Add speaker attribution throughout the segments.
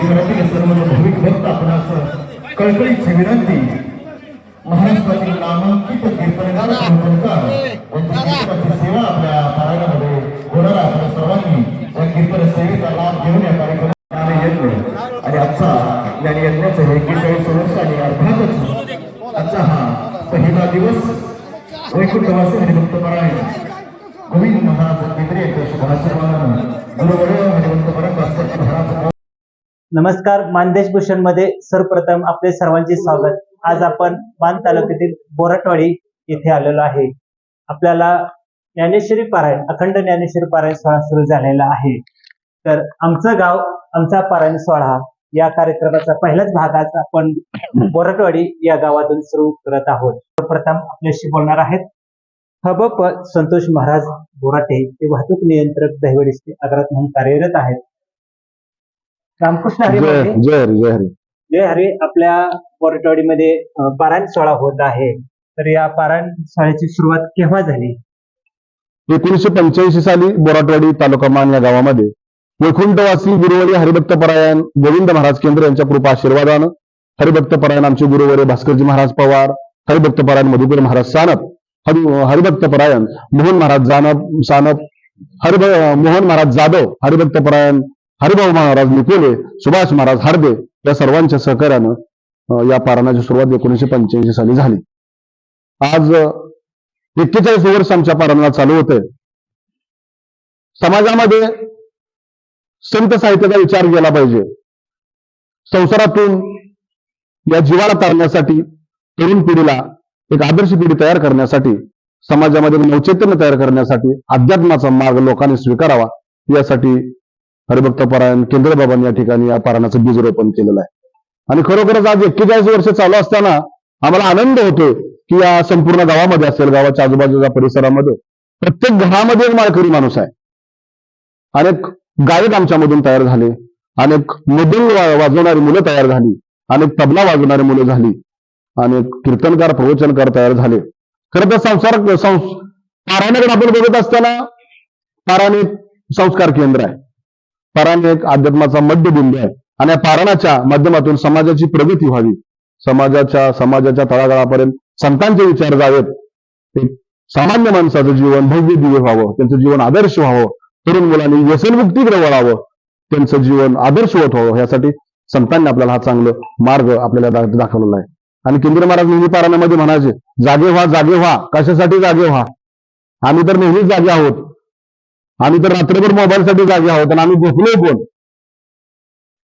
Speaker 1: परिसरातील सर्व भाविक भक्त आपणास कळकळीची विनंती. महाराष्ट्रातील नामांकित कीर्तनकार कीर्तनकार कीर्तनाची सेवा आपल्या पारायणामध्ये होणार आपण सर्वांनी या कीर्तन सेवेचा लाभ घेऊन या कार्यक्रमात यज्ञ आणि आजचा या यज्ञाचं हे एकेचाळीस वर्ष आणि अर्थातच आजचा हा पहिला दिवस वैकुंठवासी आणि भक्तपरायण गोविंद महाराज केंद्रीय यांच्या शुभाशीर्वादानं गुरुवडे हरिवंत परम भास्करजी
Speaker 2: नमस्कार मानदेश भूषणमध्ये सर्वप्रथम आपले सर्वांचे स्वागत. आज आपण मान तालुक्यातील बोराटवाडी येथे आलेलो आहे. आपल्याला ज्ञानेश्वरी पारायण अखंड ज्ञानेश्वरी पारायण सोहळा सुरू झालेला आहे. तर आमचं गाव आमचा पारायण सोहळा या कार्यक्रमाचा पहिलाच भाग आज आपण बोराटवाडी या गावातून सुरू करत आहोत. सर्वप्रथम आपल्याशी बोलणार आहेत हबप संतोष महाराज बोराटे हे वाहतूक नियंत्रक दहिवडीचे आग्रात म्हणून कार्यरत आहेत. रामकृष्ण हरी
Speaker 3: जय. जय हरी जय हरी.
Speaker 2: जय हरी. आपल्या बोरटवाडीमध्ये अं, पारायण सोहळा होत आहे. तर या पारायण सोहळ्याची सुरुवात केव्हा झाली?
Speaker 3: एकोणीसशे पंच्याऐंशी साली बोराटवाडी तालुका मान या गावामध्ये वैकुंठवासी गुरुवारी हरिभक्त परायण गोविंद महाराज केंद्र यांच्या कृपा आशीर्वादानं हरिभक्त परायण आमचे गुरुवारी भास्करजी महाराज पवार हरिभक्त परायण मधुकर महाराज सानप हरि हरिभक्त परायण मोहन महाराज जानप सानप हरिभ मोहन महाराज जाधव हरिभक्त परायण हरिभाऊ महाराज निकोले सुभाष महाराज हार्दे या सर्वांच्या सहकार्यानं या पारणाची सुरुवात एकोणीसशे पंच्याऐंशी साली झाली. आज एक्केचाळीस वर्ष आमच्या पारणाला चालू होते समाजामध्ये संत साहित्याचा विचार केला पाहिजे. संसारातून या जीवाला तारण्यासाठी तरुण पिढीला एक आदर्श पिढी तयार करण्यासाठी समाजामध्ये नवचैतन्य तयार करण्यासाठी अध्यात्माचा मार्ग लोकांनी स्वीकारावा यासाठी हरिभक्त परायण केंद्रबाबांनी या ठिकाणी या पारायणाचं बीज रोपण केलेलं आहे. आणि खरोखरच आज एक्केचाळीस वर्ष चालू असताना आम्हाला आनंद होतो की या संपूर्ण गावामध्ये असेल गावाच्या आजूबाजूच्या परिसरामध्ये. प्रत्येक घरामध्ये एक माळकरी माणूस आहे. अनेक गायक आमच्यामधून तयार झाले. अनेक मृदुंग वाजवणारी मुलं तयार झाली. अनेक तबला वाजवणारी मुलं झाली. अनेक कीर्तनकार प्रवचनकार तयार झाले. खरं तर संसार पारायणाकडे आपण बघत असताना पारायणिक संस्कार केंद्र आहे. पारायण एक अध्यात्माचा मध्यबिंदू आहे. आणि या पारणाच्या माध्यमातून समाजाची प्रगती व्हावी. समाजाच्या समाजाच्या तळागाळापर्यंत संतांचे विचार जावेत. सामान्य माणसाचं जीवन भव्य दिव्य व्हावं. त्यांचं जीवन आदर्श व्हावं. तरुण मुलांनी व्यसनमुक्तीकडे वळावं. त्यांचं जीवन आदर्शवत व्हावं. यासाठी संतांनी आपल्याला हा चांगलं मार्ग आपल्याला दाखवलेला आहे. आणि केंद्र महाराज नेहमी पारायणामध्ये म्हणायचे जागे व्हा जागे व्हा. कशासाठी जागे व्हा? आम्ही तर नेहमीच जागे आहोत. आम्ही तर रात्रभर मोबाईलसाठी जागे आहोत आणि आम्ही झोपलो पण.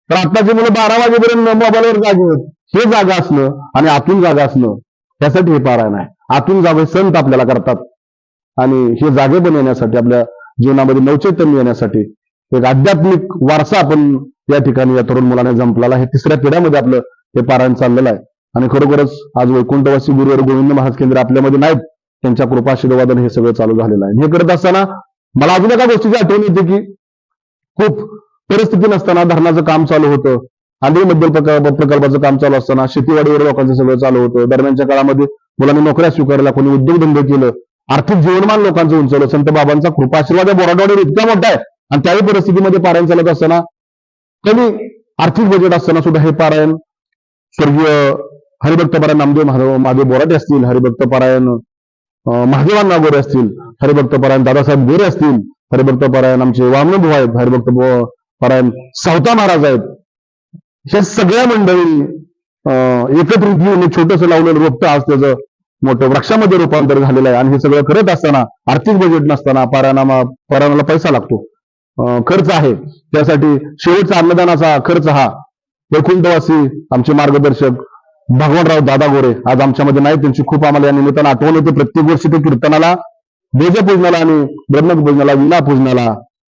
Speaker 3: तर आत्ताची मुलं बारा वाजेपर्यंत मोबाईलवर जागे हे जागा असणं आणि आतून जागा असणं त्यासाठी हे पारायण आहे. आतून जावे संत आपल्याला करतात. आणि हे जागे बनवण्यासाठी आपल्या जीवनामध्ये नवचैतन्य येण्यासाठी एक आध्यात्मिक वारसा आपण या ठिकाणी या तरुण मुलाने जंपलेला हे तिसऱ्या पिढ्यामध्ये आपलं हे पारायण चाललेलं आहे. आणि खरोखरच आज वैकुंठवासी गुरुवर गोविंद महाज केंद्र आपल्यामध्ये नाहीत. त्यांच्या कृपाशीर्वादाने हे सगळं चालू झालेलं आहे. हे करत असताना मला अजून एका गोष्टीची आठवण येते की खूप परिस्थिती नसताना धरणाचं काम चालू होतं. आंध्री मध्यम प्रकल्पाचं काम चालू असताना शेतीवाडीवर लोकांचं सगळं चालू होतं. दरम्यानच्या काळामध्ये मुलांनी नोकऱ्या स्वीकारल्या कोणी उद्योगधंदे केलं आर्थिक जीवनमान लोकांचं उंचवलं. संत बाबांचा कृपाशीर्वाद या बोराडवाडीवर इतका मोठा आहे. आणि त्याही परिस्थितीमध्ये पारायण चालत असताना कमी आर्थिक बजेट असताना सुद्धा हे पारायण स्वर्गीय हरिभक्त पारायण नामदेव महादेव महादेव बोराटे असतील हरिभक्त पारायण महादेवांना महादेवान नागोरे असतील. हरिभक्त पारायण दादासाहेब गोरे असतील हरिभक्त परायण आमचे वामनभाऊ आहेत हरिभक्त परायण सावता महाराज आहेत. ह्या सगळ्या मंडळी अं, एकत्रित येऊन छोटस लावलेलं रोपटं आज त्याचं मोठं वृक्षामध्ये रूपांतर झालेलं आहे. आणि हे सगळं करत असताना आर्थिक बजेट नसताना पारायणामा पारायणाला पैसा लागतो. खर्च आहे. त्यासाठी शेवटचा अन्नदानाचा खर्च हा वैकुंठवासी आमचे मार्गदर्शक भगवानराव दादा गोरे आज आमच्यामध्ये नाही त्यांची खूप आम्हाला या निमित्तानं आठवण येते. प्रत्येक वर्षी ते कीर्तनाला बेजा पूजनाला आणि ब्रह्मपूजनाला विना पूजनाला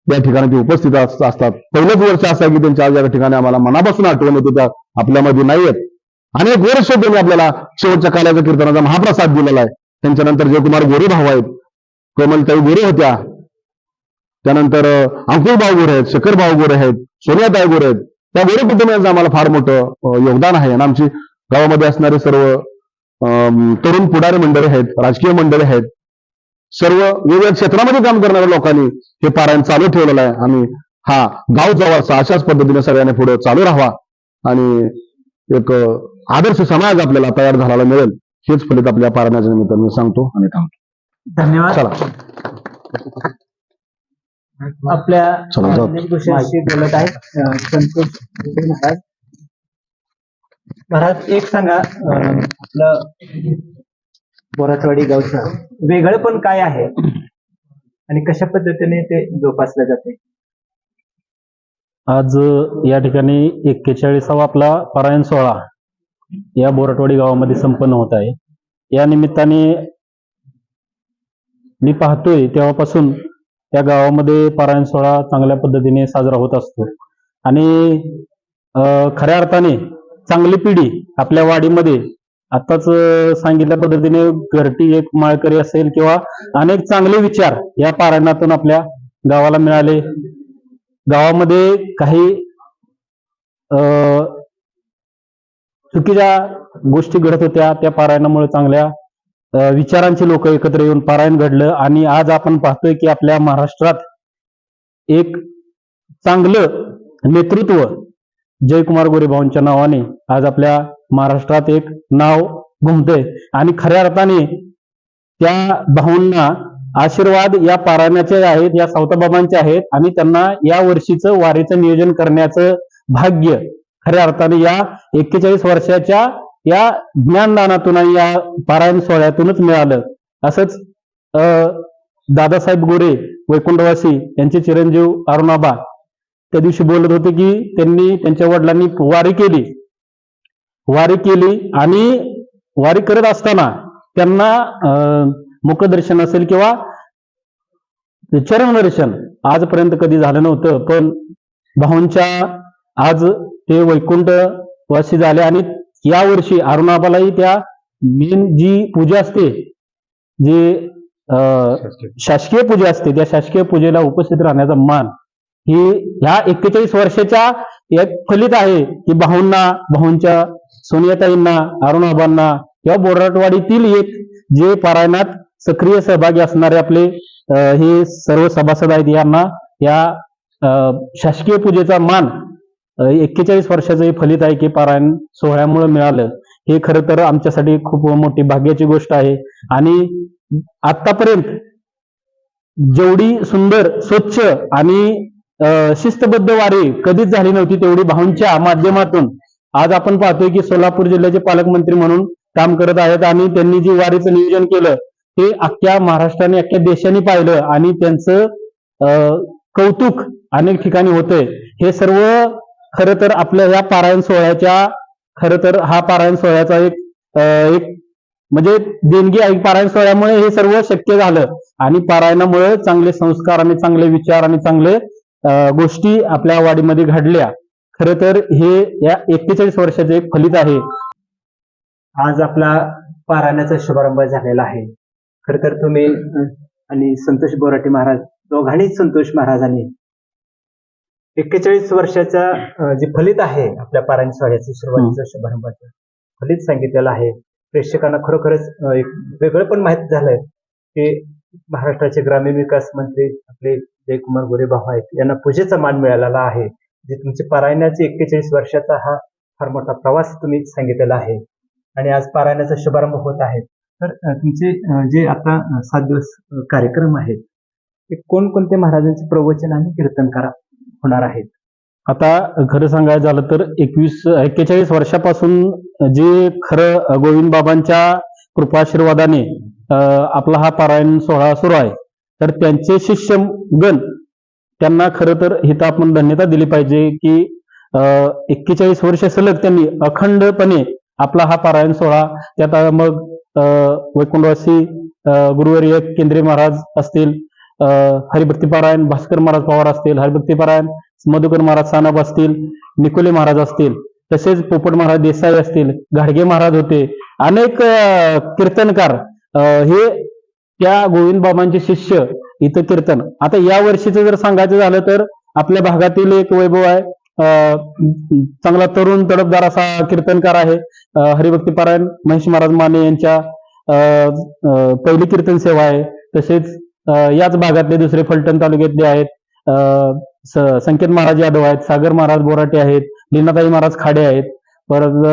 Speaker 3: या ठिकाणी ते उपस्थित असतात. पहिलंच वर्ष असं आहे की त्यांच्या आज या ठिकाणी आम्हाला मनापासून आठवण होते त्या आपल्यामध्ये नाहीयेत अनेक वर्ष त्यांनी आपल्याला शेवटच्या काल्याच्या कीर्तनाचा महाप्रसाद दिलेला आहे. त्यांच्यानंतर जयकुमार गोरे भाऊ आहेत. कोमलताई गोरे होत्या. त्यानंतर अं, अंकुर भाऊ गोरे आहेत शकर भाऊ गोरे आहेत सोनियाताई गोरे आहेत. त्या गोरे कुटुंबियांचं आम्हाला फार मोठं योगदान आहे. आणि आमची गावामध्ये असणारे सर्व अं, तरुण पुढारी मंडळी आहेत राजकीय मंडळी आहेत. सर्व वेगवेगळ्या क्षेत्रामध्ये काम करणाऱ्या लोकांनी हे पारायण चालू ठेवलेलं आहे. आणि हा गाव जवळचा अशाच पद्धतीने सगळ्यांनी पुढे चालू राहावा. आणि एक आदर्श समाज आपल्याला तयार झालेला मिळेल हेच फलित आपल्या पारायणाच्या निमित्ताने मी सांगतो आणि थांबतो.
Speaker 2: धन्यवाद.
Speaker 3: चला.
Speaker 2: आपल्या बोलत आहेत संतोष महाराज. महाराज एक सांगा आपलं बोराचवाडी गावचं. वेगळं पण काय आहे? आणि कशा पद्धतीने ते जोपासलं जाते?
Speaker 4: आज या ठिकाणी एक्केचाळीसावा आपला पारायण सोहळा या बोराटवाडी गावामध्ये संपन्न होत आहे. या निमित्ताने मी पाहतोय तेव्हापासून त्या गावामध्ये पारायण सोहळा चांगल्या पद्धतीने साजरा होत असतो. आणि खऱ्या अर्थाने चांगली पिढी आपल्या वाडीमध्ये आताच सांगितल्या पद्धतीने घरटी एक माळकरी असेल किंवा अनेक चांगले विचार या पारायणातून आपल्या गावाला मिळाले. गावामध्ये काही अं, चुकीच्या गोष्टी घडत होत्या. त्या पारायणामुळे चांगल्या विचारांचे विचारांची लोक एकत्र येऊन पारायण घडलं आणि आज आपण पाहतोय की आपल्या महाराष्ट्रात एक चांगलं नेतृत्व जयकुमार गोरे भाऊंच्या नावाने आज आपल्या महाराष्ट्रात एक नाव घुमते. आणि खऱ्या अर्थाने त्या भाऊंना आशीर्वाद या पारायणाचे आहेत या सावताबाबांचे आहेत. आणि त्यांना या वर्षीचं वारीचं नियोजन करण्याचं भाग्य खऱ्या अर्थाने या एक्केचाळीस वर्षाच्या या ज्ञानदानातून आणि या पारायण सोहळ्यातूनच मिळालं. असंच अं, दादासाहेब गोरे वैकुंठवासी यांचे चिरंजीव अरुणाबा त्या दिवशी बोलत होते की त्यांनी त्यांच्या वडिलांनी वारी केली. वारी केली आणि वारी करत असताना त्यांना अं, मुखदर्शन असेल किंवा चरण दर्शन आजपर्यंत कधी झालं नव्हतं पण भाऊंच्या आज ते वैकुंठ वासी झाले आणि या वर्षी अरुणाबालाही त्या मेन जी पूजा असते जी अं, शासकीय पूजा. असते त्या शासकीय पूजेला उपस्थित राहण्याचा मान ही ह्या एक्केचाळीस वर्षाच्या एक फलित आहे की भाऊंना भाऊंच्या सोनियाताईंना अरुणाबांना किंवा बोराटवाडीतील एक जे पारायणात सक्रिय सहभागी असणारे आपले अं, हे सर्व सभासद आहेत यांना या अं, शासकीय पूजेचा मान एक्केचाळीस वर्षाचं हे फलित आहे की पारायण सोहळ्यामुळे मिळालं. हे खरं तर आमच्यासाठी खूप मोठी भाग्याची गोष्ट आहे. आणि आतापर्यंत जेवढी सुंदर स्वच्छ आणि अं, शिस्तबद्ध वारी कधीच झाली नव्हती तेवढी भाऊंच्या माध्यमातून आज आपण पाहतोय की सोलापूर जिल्ह्याचे पालकमंत्री म्हणून काम करत आहेत आणि त्यांनी जी वारीचं नियोजन केलं ते अख्ख्या महाराष्ट्राने अख्ख्या देशाने पाहिलं आणि त्यांचं अं, कौतुक अनेक ठिकाणी होतंय. हे सर्व खरं तर आपल्या या पारायण सोहळ्याच्या खरं तर हा पारायण सोहळ्याचा एक एक म्हणजे देणगी आहे. पारायण सोहळ्यामुळे हे सर्व शक्य झालं आणि पारायणामुळे चांगले संस्कार आणि चांगले विचार आणि चांगले अं, गोष्टी आपल्या वाडीमध्ये घडल्या. खरं तर हे या एक्केचाळीस वर्षाचे एक फलित आहे.
Speaker 2: आज आपला पारायणाचा शुभारंभ झालेला आहे. खर तर तुम्ही आणि संतोष बोराटे महाराज दोघांनीच संतोष महाराजांनी एक्केचाळीस वर्षाचा जे फलित आहे आपल्या पारायण सोहळ्याचं सुरुवातीचं शुभारंभाचं फलित सांगितलेलं आहे. प्रेक्षकांना खरोखरच एक वेगळं पण माहीत झालंय की महाराष्ट्राचे ग्रामीण विकास मंत्री आपले जयकुमार गोरे भाऊ आहेत यांना पूजेचा मान मिळालेला आहे. जे तुमचे पारायणाचे एक्केचाळीस वर्षाचा हा फार मोठा प्रवास तुम्ही सांगितलेला आहे. आणि आज पारायणाचा शुभारंभ होत आहे. तर तुमचे जे आता सात दिवस कार्यक्रम आहेत ते कोणकोणते महाराजांचे प्रवचन आणि कीर्तनकार होणार आहेत?
Speaker 4: आता खरं सांगायचं झालं तर एकवीस एक्केचाळीस वर्षापासून जे खरं गोविंद बाबांच्या कृपाशीर्वादाने आपला हा पारायण सोहळा सुरू आहे तर त्यांचे शिष्य गण त्यांना खरं तर हिथं आपण धन्यता दिली पाहिजे की एक्केचाळीस वर्ष सलग त्यांनी अखंडपणे आपला हा पारायण सोहळा त्यात मग अं, वैकुंठवासी अं, गुरुवर्य केंद्रीय महाराज असतील अं, हरिभक्ती पारायण भास्कर महाराज पवार असतील हरिभक्ती पारायण मधुकर महाराज सानप असतील निकोले महाराज असतील तसेच पोपट महाराज देसाई असतील घाडगे महाराज होते अनेक कीर्तनकार अं, हे त्या गोविंद बाबांचे शिष्य इथं कीर्तन. आता या वर्षीचं जर सांगायचं झालं तर आपल्या भागातील एक वैभव आहे. चांगला तरुण तडफदार असा कीर्तनकार आहे. अं, महेश महाराज माने यांच्या अं, पहिली कीर्तन सेवा आहे. तसेच याच भागातले दुसरे फलटण तालुक्यातले आहेत. अं, संकेत महाराज यादव आहेत सागर महाराज बोराटे आहेत लीनाताई महाराज खाडे आहेत. परत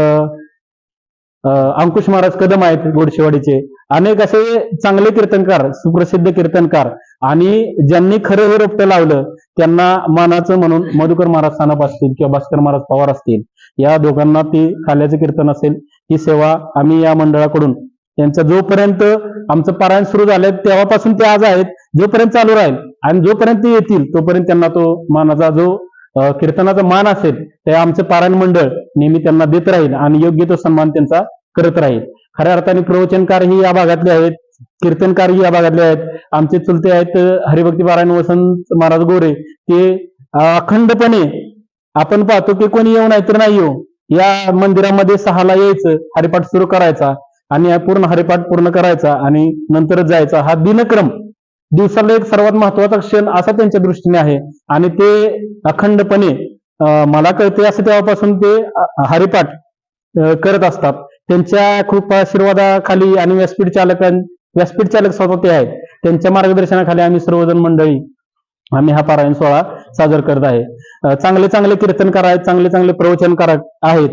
Speaker 4: अंकुश महाराज कदम आहेत गोडशेवाडीचे. अनेक असे चांगले कीर्तनकार सुप्रसिद्ध कीर्तनकार आणि ज्यांनी खरं हे रोपटं लावलं त्यांना मानाचं म्हणून मधुकर महाराज सानप असतील किंवा भास्कर महाराज पवार असतील या दोघांना ती खाल्याचं कीर्तन असेल ही सेवा आम्ही या मंडळाकडून त्यांचं जोपर्यंत आमचं पारायण सुरू झालंय तेव्हापासून ते आज आहेत जोपर्यंत चालू राहील आणि जोपर्यंत येतील तोपर्यंत त्यांना तो मानाचा जो कीर्तनाचा मान असेल ते आमचं पारायण मंडळ नेहमी त्यांना देत राहील आणि योग्य तो सन्मान त्यांचा करत राहील. खऱ्या अर्थाने प्रवचनकार ही या भागातले आहेत कीर्तनकार ही या भागातले आहेत. आमचे चुलते आहेत हरिभक्ती पारायण वसंत महाराज गोरे. ते अखंडपणे आपण पाहतो की कोणी येऊ नाही तर नाही येऊ. या मंदिरामध्ये सहाला यायचं हरिपाठ सुरू करायचा आणि पूर्ण हरिपाठ पूर्ण करायचा आणि नंतर जायचा. हा दिनक्रम दिवसाला एक सर्वात महत्त्वाचा क्षण असा त्यांच्या दृष्टीने आहे. आणि ते अखंडपणे मला कळते असं तेव्हापासून ते हरिपाठ करत असतात. त्यांच्या खूप आशीर्वादाखाली आणि व्यासपीठ चालकां व्यासपीठ चालक स्वतः ते आहेत. त्यांच्या मार्गदर्शनाखाली आम्ही सर्वजण मंडळी आम्ही हा पारायण सोहळा साजरा करत आहे. चांगले चांगले कीर्तनकार आहेत चांगले चांगले प्रवचनकार आहेत.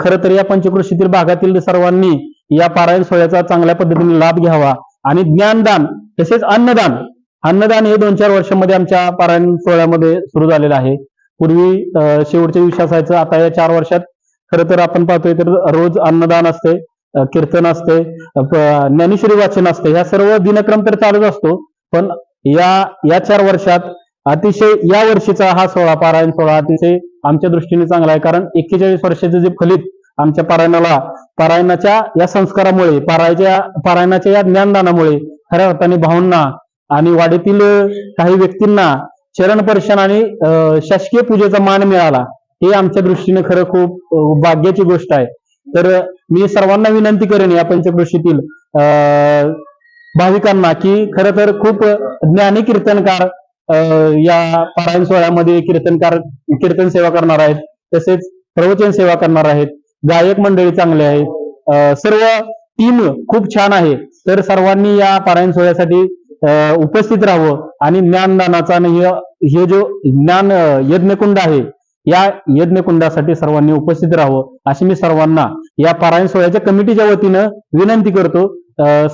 Speaker 4: खरं तर या पंचकृषीतील भागातील सर्वांनी या पारायण सोहळ्याचा चांगल्या पद्धतीने लाभ घ्यावा आणि ज्ञानदान तसेच अन्नदान. अन्नदान हे दोन चार वर्षांमध्ये आमच्या पारायण सोहळ्यामध्ये सुरू झालेलं आहे. पूर्वी शेवटच्या दिवशी असायचं आता या चार वर्षात खरं तर आपण पाहतोय तर रोज अन्नदान असते कीर्तन असते ज्ञानेश्वरी वाचन असते. ह्या सर्व दिनक्रम तर चालूच असतो पण या या चार वर्षात अतिशय या वर्षीचा हा सोहळा पारायण सोहळा अतिशय आमच्या दृष्टीने चांगला आहे. कारण एक्केचाळीस वर्षाचे जे फलित आमच्या पारायणाला पारायणाच्या या संस्कारामुळे पारायच्या पारायणाच्या या ज्ञानदानामुळे खऱ्या अर्थाने भावना आणि वाडीतील काही व्यक्तींना चरणपर्शन आणि शासकीय पूजेचा मान मिळाला हे आमच्या दृष्टीने खरं खूप भाग्याची गोष्ट आहे. तर मी सर्वांना विनंती करेन या पंचकृषीतील अं, भाविकांना की खरं तर खूप ज्ञानी कीर्तनकार अं, या पारायण सोहळ्यामध्ये कीर्तनकार कीर्तन सेवा करणार आहेत तसेच प्रवचन सेवा करणार आहेत गायक मंडळी चांगले आहेत सर्व टीम खूप छान आहे. तर सर्वांनी या पारायण सोहळ्यासाठी उपस्थित राहावं आणि ज्ञानदानाचा आणि हे जो ज्ञान यज्ञकुंड आहे या यज्ञकुंडासाठी सर्वांनी उपस्थित राहावं अशी मी सर्वांना या पारायण सोहळ्याच्या कमिटीच्या वतीनं विनंती करतो.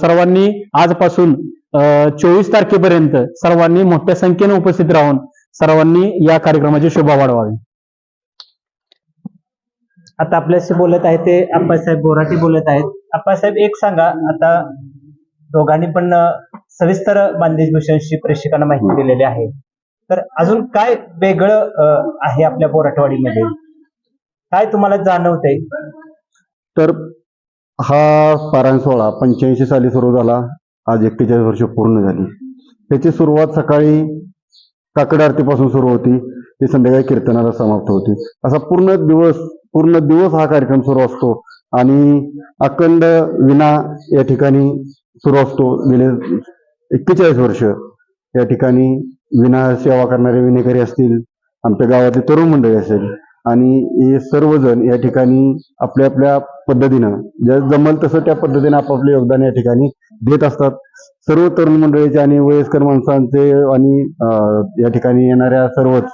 Speaker 4: सर्वांनी आजपासून चोवीस तारखेपर्यंत सर्वांनी मोठ्या संख्येने उपस्थित राहून सर्वांनी या कार्यक्रमाची शोभा वाढवावी.
Speaker 2: आता आपल्याशी बोलत आहे ते आप्पासाहेब बोराटे बोलत आहेत. आप्पासाहेब एक सांगा. आता दोघांनी पण सविस्तर मानदेश भूषणशी प्रेक्षकांना माहिती दिलेली आहे. तर अजून काय वेगळं आहे आपल्या बोराटवाडीमध्ये काय तुम्हाला जाणवतंय?
Speaker 5: तर हा पारायण सोहळा पंच्याऐंशी साली सुरू झाला. आज एक्केचाळीस वर्ष पूर्ण झाली. त्याची सुरुवात सकाळी काकड आरतीपासून सुरू होती. ती संध्याकाळी कीर्तनाला समाप्त होती. असा पूर्ण दिवस पूर्ण दिवस हा कार्यक्रम सुरू असतो. आणि अखंड विना या ठिकाणी सुरू असतो गेले एक्केचाळीस वर्ष. या ठिकाणी विना सेवा करणारे विनेकरी असतील आमच्या गावातले तरुण मंडळी असेल आणि हे सर्वजण या ठिकाणी आपल्या आपल्या पद्धतीनं ज्या जमल तसं त्या पद्धतीने आपापले योगदान या ठिकाणी देत असतात. सर्व तरुण मंडळीचे आणि वयस्कर माणसांचे आणि या ठिकाणी येणाऱ्या सर्वच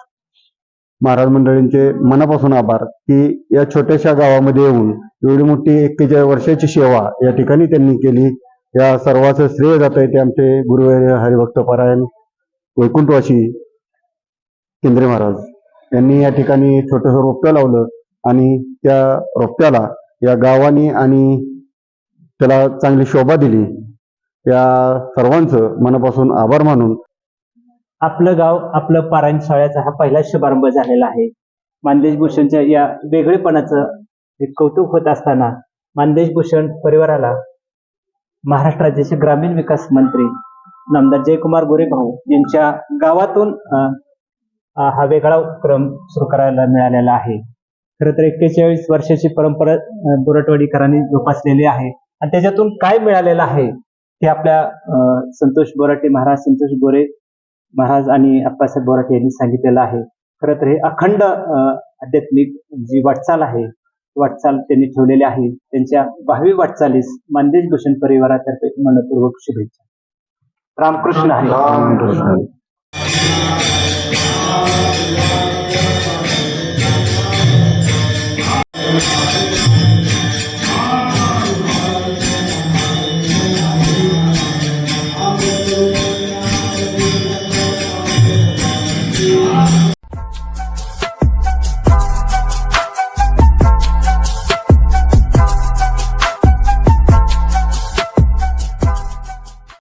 Speaker 5: महाराज मंडळींचे मनापासून आभार की या छोट्याशा गावामध्ये येऊन एवढी मोठी एक्केचाळीस वर्षाची सेवा या ठिकाणी त्यांनी केली. या सर्वांचं श्रेय जात आहे ते आमचे गुरुवैर हरिभक्त पारायण वैकुंठवासी केंद्रे महाराज. यांनी या ठिकाणी छोटंसं रोपटं लावलं आणि त्या रोपट्याला या गावाने आणि
Speaker 3: त्याला चांगली शोभा दिली. या सर्वांचं मनापासून आभार मानून
Speaker 2: आपलं गाव आपलं पारायण शाळेचा हा पहिला शुभारंभ झालेला आहे. मानदेश भूषणच्या या वेगळेपणाचं एक कौतुक होत असताना मानदेश भूषण परिवाराला महाराष्ट्र राज्याचे ग्रामीण विकास मंत्री नामदार जयकुमार गोरे भाऊ यांच्या गावातून हा वेगळा उपक्रम सुरू करायला मिळालेला आहे. खरं तर एक्केचाळीस वर्षाची परंपरा बोरटवाडीकरांनी जोपासलेली आहे. आणि त्याच्यातून काय मिळालेलं आहे ते आपल्या अं, संतोष बोराटे महाराज संतोष गोरे महाराज आणि अप्पासाहेब बोराटे यांनी सांगितलेलं आहे. खरं तर हे अखंड आध्यात्मिक जी वाटचाल आहे वाटचाल त्यांनी ठेवलेली आहे. त्यांच्या भावी वाटचालीस मानदेश भूषण परिवारातर्फे मनपूर्वक शुभेच्छा. रामकृष्ण हरी. Thank you.